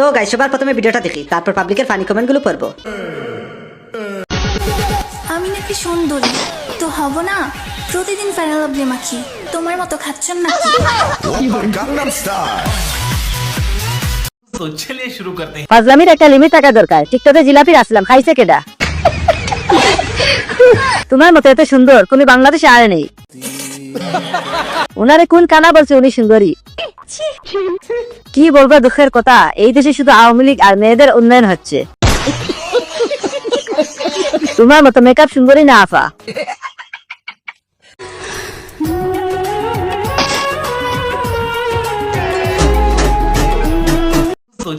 তো গাই সবার প্রথমে ভিডিওটা দেখি তারপর পাবলিকের ফানি কমেন্টগুলো পড়ব। আমি নাকি সুন্দরী তো হব না? প্রতিদিন ফেরাল আপনি মাখি তোমার মতো খাচ্ছেন না? একটা লিমিট থাকা দরকার। টিকটকে আসলাম খাইছে তোমার মতো এত সুন্দর কোন বাংলাদেশে আরে নেই। উনারে কোন কানা বলছে উনি সুন্দরী? কি বলব দুঃখের কথা? এই দেশে শুধু আওয়ামী লীগ আর মেয়েদের উন্নয়ন হচ্ছে। তোমার মতো মেকআপ সুন্দরী না আফা।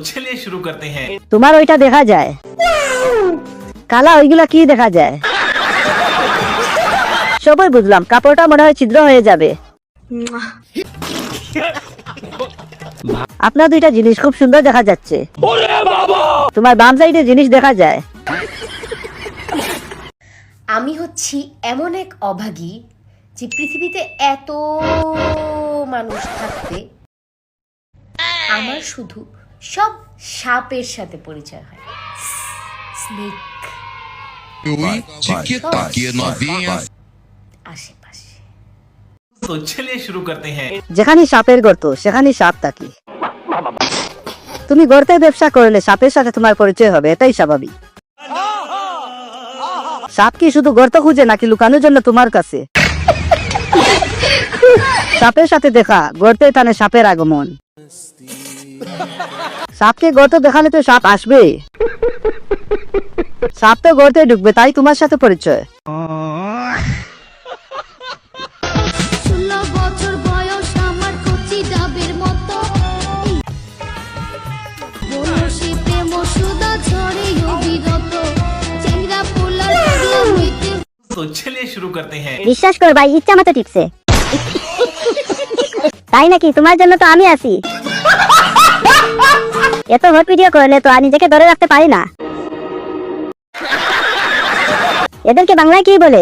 চলিয়ে শুরু করতে হ্যাঁ। তোমার ওইটা দেখা যায়। কালা ওইগুলা কি দেখা যায়? সবাই বুঝলাম কাপড়টা মনে হয় ছিদ্র হয়ে যাবে। আপনার দুইটা জিনিস খুব সুন্দর দেখা যাচ্ছে। তোমার বাম সাইডে জিনিস দেখা যায়। আমি হচ্ছি এমন এক অভাগী যে পৃথিবীতে এত মানুষ থাকতে আমার শুধু সব সাপের সাথে পরিচয় হয়। স্নেক। আশেপাশে। तो चलिए शुरू करते हैं যেখানে সাপের গর্ত সেখানে সাপ থাকি তুমি গর্তে ব্যবসা করলে সাপের সাথে তোমার পরিচয় হবে এটাই স্বাভাবিক সাপ কি শুধু গর্ত খুঁজে নাকি লুকানোর জন্য তোমার কাছে সাপের সাথে দেখা গর্তে টানে সাপের আগমন সাপকে গর্ত দেখালে তো সাপ আসবে সাপ তো গর্তে ঢুকবে তাই তোমার সাথে পরিচয় তো চলিয়ে শুরু করতে হ্যাঁ বিশ্বাস করো ভাই, ইচ্ছা মতো টিপসে তাই নাকি? তোমার জন্য তো আমি আছি। এত হট ভিডিও করলে তো আর নিজেকে ধরে রাখতে পারি না। এদেরকে বাংলায় কি বলে?